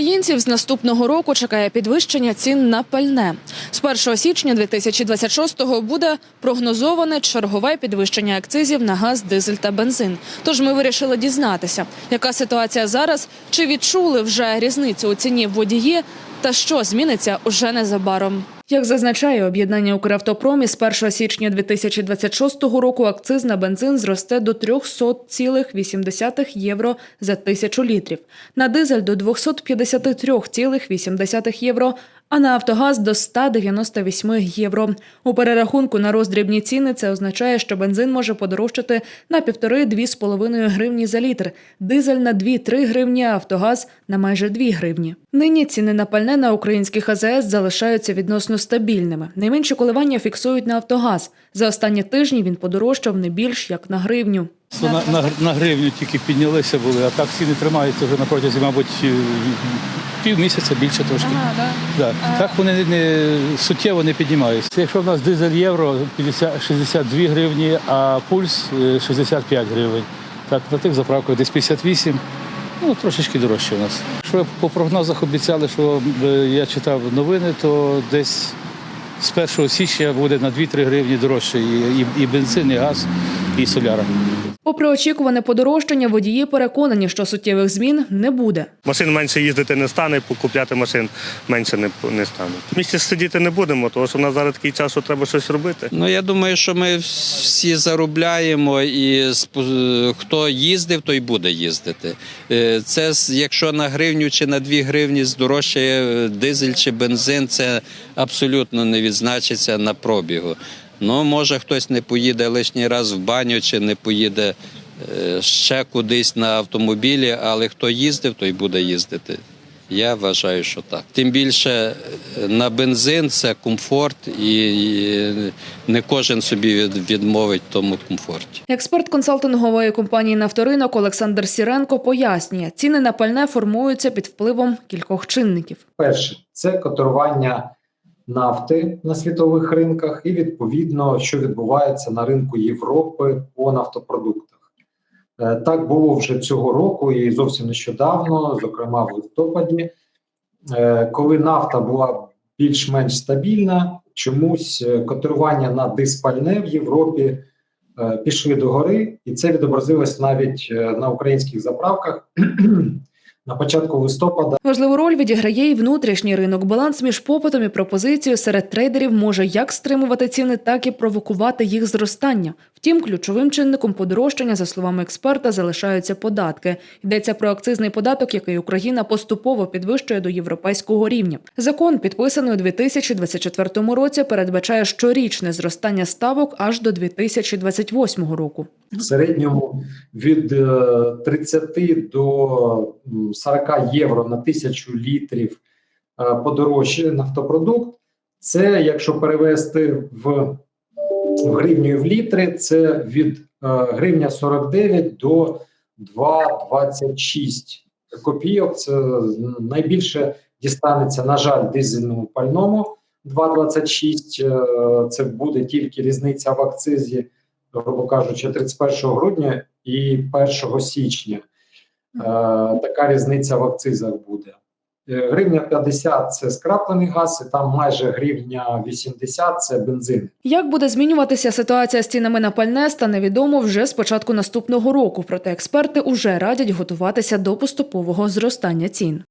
Українців з наступного року чекає підвищення цін на пальне. З 1 січня 2026-го буде прогнозоване чергове підвищення акцизів на газ, дизель та бензин. Тож ми вирішили дізнатися, яка ситуація зараз, чи відчули вже різницю у ціні водії, та що зміниться уже незабаром. Як зазначає об'єднання «Укравтопром», із 1 січня 2026 року акциз на бензин зросте до 300,8 євро за тисячу літрів, на дизель до 253,8 євро, а на Автогаз до 198 євро. У перерахунку на роздрібні ціни це означає, що бензин може подорожчати на 1,5-2,5 гривні за літр, дизель на 2-3 гривні, а Автогаз на майже 2 гривні. Нині ціни на пальне на українських АЗС залишаються відносно стабільними. Найменші коливання фіксують на Автогаз. За останні тижні він подорожчав не більш як на гривню. Це на, на, на гривню тільки піднялися були, а так ціни тримаються вже на протязі, мабуть, е, півмісяця більше трошки. Да. Так вони не, не, суттєво не піднімаються. Якщо в нас дизель євро 50, 62 гривні, а пульс е, 65 гривень. Так, на тих заправках десь 58, ну трошечки дорожче у нас. Що по прогнозах обіцяли, що е, я читав новини, то десь з 1 січня буде на 2-3 гривні дорожче і, і, і бензин, і газ, і соляра. Попри очікуване подорожчання, водії переконані, що суттєвих змін не буде. Машин менше їздити не стане, покупляти машин менше не, не стане. В місті сидіти не будемо, тому що в нас зараз такий час, що треба щось робити. Ну я думаю, що ми всі заробляємо, і хто їздив, той буде їздити. Е, Це з- якщо на гривню чи на дві гривні здорожчає е, дизель чи бензин, це абсолютно не відзначиться на пробігу. Ну, може, хтось не поїде лишній раз в баню чи не поїде е, ще кудись на автомобілі, але хто їздив, той буде їздити. Я вважаю, що так. Тим більше е, на бензин це комфорт, і і не кожен собі відмовить в тому комфорті. Експерт консалтингової компанії «Нафторинок» Олександр Сіренко пояснює, ціни на пальне формуються під впливом кількох чинників. Перше це котирування нафти на світових ринках, і відповідно, що відбувається на ринку Європи по нафтопродуктах. Е, Так було вже цього року і зовсім нещодавно, зокрема в листопаді, Е, коли нафта була більш-менш стабільна, чомусь е, котирування на диспальне в Європі пішли догори, і це відобразилось навіть на українських заправках. На початку листопада Важливу роль відіграє й внутрішній ринок. Баланс між попитом і пропозицією серед трейдерів може як стримувати ціни, так і провокувати їх зростання. Втім, ключовим чинником подорожчання, за словами експерта, залишаються податки. Йдеться про акцизний податок, який Україна поступово підвищує до європейського рівня. Закон, підписаний у 2024 році, передбачає щорічне зростання ставок аж до 2028 року. В середньому від е, 30 до м, 40 євро на тисячу літрів е, подорожчає нафтопродукт. Це, якщо перевести в, в гривню в літри, це від е, гривня 49 до 2,26 копійок. Це найбільше дістанеться, на жаль, дизельному пальному 2,26. Е, Це буде тільки різниця в акцизі грубо кажучи, 31 грудня і 1 січня. Е, така різниця в акцизах буде. Е, Гривня 50 – це скраплений газ, і там майже гривня 80 – це бензин. Як буде змінюватися ситуація з цінами на пальне, стане відомо вже з початку наступного року. Проте експерти уже радять готуватися до поступового зростання цін.